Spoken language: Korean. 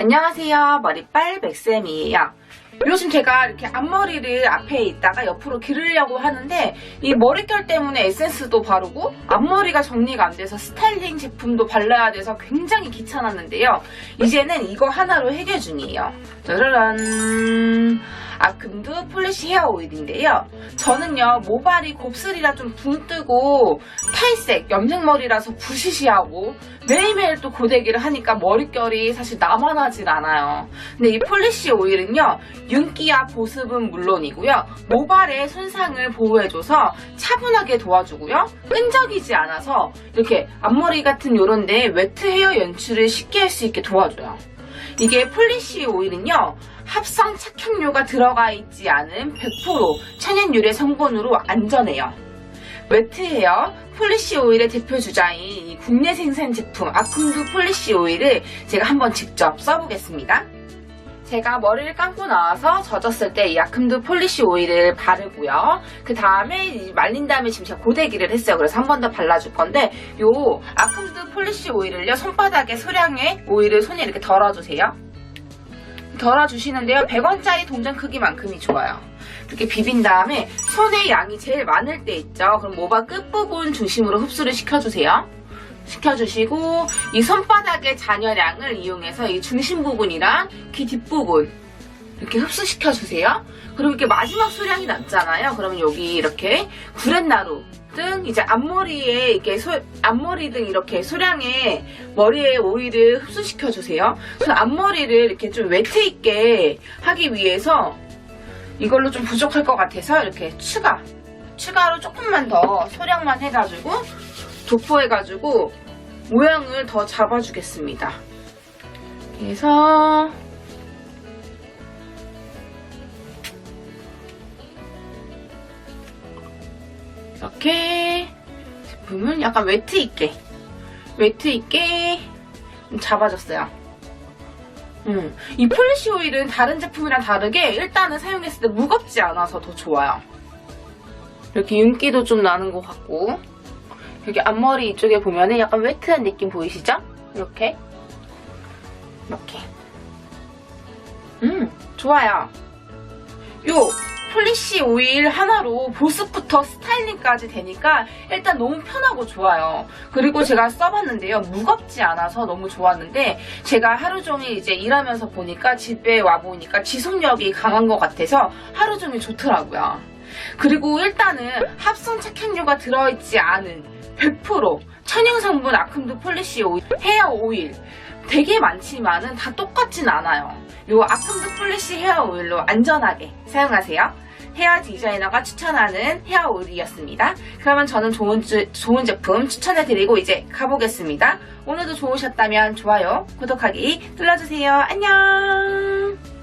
안녕하세요. 머리빨 백쌤이에요. 요즘 제가 이렇게 앞머리를 앞에 있다가 옆으로 기르려고 하는데 이 머릿결 때문에 에센스도 바르고 앞머리가 정리가 안 돼서 스타일링 제품도 발라야 돼서 굉장히 귀찮았는데요. 이제는 이거 하나로 해결 중이에요. 짜라란 아큼드 폴리시 헤어 오일인데요. 저는요 모발이 곱슬이라 좀 붕 뜨고 탈색, 염색머리라서 부시시하고 매일매일 또 고데기를 하니까 머릿결이 사실 나만하질 않아요. 근데 이 폴리시 오일은요 윤기와 보습은 물론이고요 모발의 손상을 보호해줘서 차분하게 도와주고요 끈적이지 않아서 이렇게 앞머리 같은 요런데 웨트 헤어 연출을 쉽게 할 수 있게 도와줘요. 이게 폴리시 오일은요 합성 착향료가 들어가 있지 않은 100% 천연 유래 성분으로 안전해요. 웨트 헤어 폴리시 오일의 대표 주자인 이 국내 생산 제품 아큼드 폴리시 오일을 제가 한번 직접 써보겠습니다. 제가 머리를 감고 나와서 젖었을 때 이 아큼드 폴리시 오일을 바르고요. 그 다음에 말린 다음에 지금 제가 고데기를 했어요. 그래서 한 번 더 발라줄 건데 요 아큼드 폴리시 오일을요 손바닥에 소량의 오일을 손에 이렇게 덜어주세요. 덜어주시는데요. 100원짜리 동전 크기만큼이 좋아요. 이렇게 비빈 다음에 손의 양이 제일 많을 때 있죠. 그럼 모발 끝부분 중심으로 흡수를 시켜주세요. 시켜주시고 이 손바닥의 잔여량을 이용해서 이 중심 부분이랑 귀 뒷부분 이렇게 흡수시켜주세요. 그리고 이렇게 마지막 소량이 남잖아요. 그러면 여기 이렇게 구렛나루 등 이제 앞머리에 이렇게 소, 앞머리 등 이렇게 소량의 머리에 오일을 흡수시켜 주세요. 그래서 앞머리를 이렇게 좀 웨트 있게 하기 위해서 이걸로 좀 부족할 것 같아서 이렇게 추가 추가로 조금만 더 소량만 해가지고 도포해가지고 모양을 더 잡아주겠습니다. 그래서 이렇게 제품을 약간 웨트 있게 웨트 있게 잡아줬어요. 음, 이 폴리시 오일은 다른 제품이랑 다르게 일단은 사용했을 때 무겁지 않아서 더 좋아요. 이렇게 윤기도 좀 나는 것 같고 여기 앞머리 이쪽에 보면은 약간 웨트한 느낌 보이시죠? 이렇게 이렇게 음 좋아요. 요 폴리시 오일 하나로 보습부터 스타일링까지 되니까 일단 너무 편하고 좋아요. 그리고 제가 써봤는데요. 무겁지 않아서 너무 좋았는데 제가 하루 종일 이제 일하면서 보니까 집에 와보니까 지속력이 강한 것 같아서 하루 종일 좋더라고요. 그리고 일단은 합성 착향료가 들어있지 않은 100% 천연성분 아큼드 폴리시 오일, 헤어 오일 되게 많지만은 다 똑같진 않아요. 요 아큼드 폴리시 헤어 오일로 안전하게 사용하세요. 헤어 디자이너가 추천하는 헤어 오일이었습니다. 그러면 저는 좋은, 주- 좋은 제품 추천해드리고 이제 가보겠습니다. 오늘도 좋으셨다면 좋아요, 구독하기 눌러주세요. 안녕!